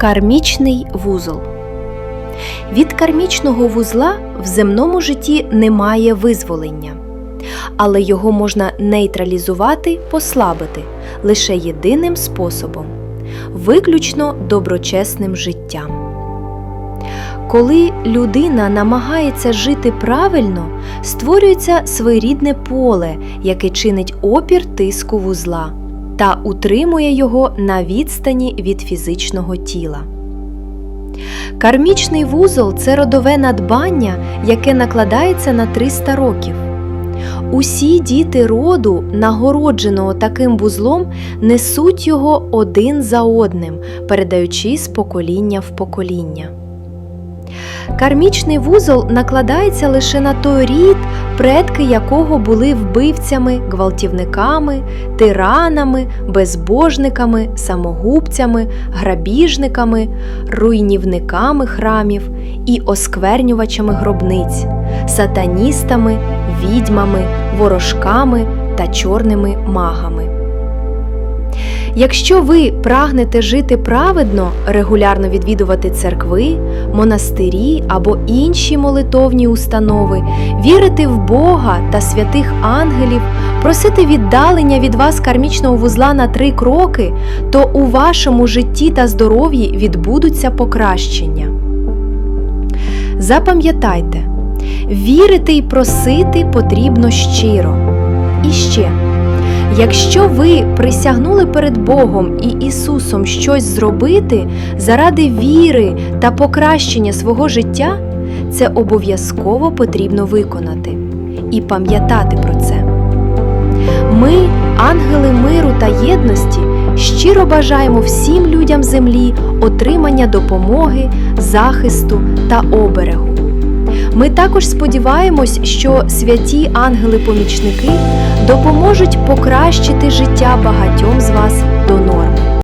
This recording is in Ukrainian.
Кармічний вузол. Від кармічного вузла в земному житті немає визволення, але його можна нейтралізувати, послабити лише єдиним способом виключно доброчесним життям. Коли людина намагається жити правильно, створюється своєрідне поле, яке чинить опір тиску вузла та утримує його на відстані від фізичного тіла. Кармічний вузол це родове надбання, яке накладається на 300 років. Усі діти роду, нагородженого таким вузлом, несуть його один за одним, передаючи з покоління в покоління. Кармічний вузол накладається лише на той рід, предки якого були вбивцями, гвалтівниками, тиранами, безбожниками, самогубцями, грабіжниками, руйнівниками храмів і осквернювачами гробниць, сатаністами, відьмами, ворожками та чорними магами. Якщо ви прагнете жити праведно, регулярно відвідувати церкви, монастирі або інші молитовні установи, вірити в Бога та святих ангелів, просити віддалення від вас кармічного вузла на три кроки, то у вашому житті та здоров'ї відбудуться покращення. Запам'ятайте, вірити й просити потрібно щиро. І ще. Якщо ви присягнули перед Богом і Ісусом щось зробити заради віри та покращення свого життя, це обов'язково потрібно виконати і пам'ятати про це. Ми, ангели миру та єдності, щиро бажаємо всім людям землі отримання допомоги, захисту та оберегу. Ми також сподіваємось, що святі ангели-помічники допоможуть покращити життя багатьом з вас до ночі.